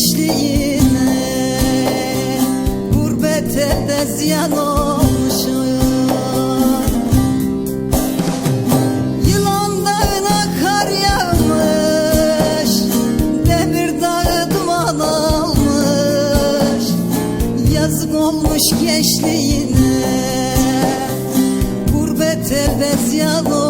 gençliğime Gurbete de ziyan olmuşum. Yılan dağına kar yağmış Demir dağı duman almış. Yazık olmuş gençliğine Gurbete de ziyan olmuş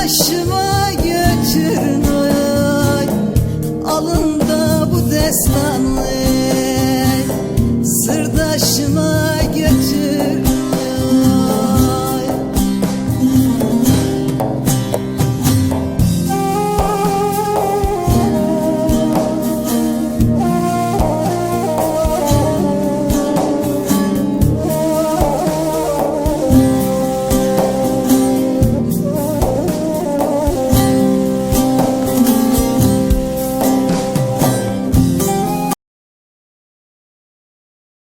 Yoldaşıma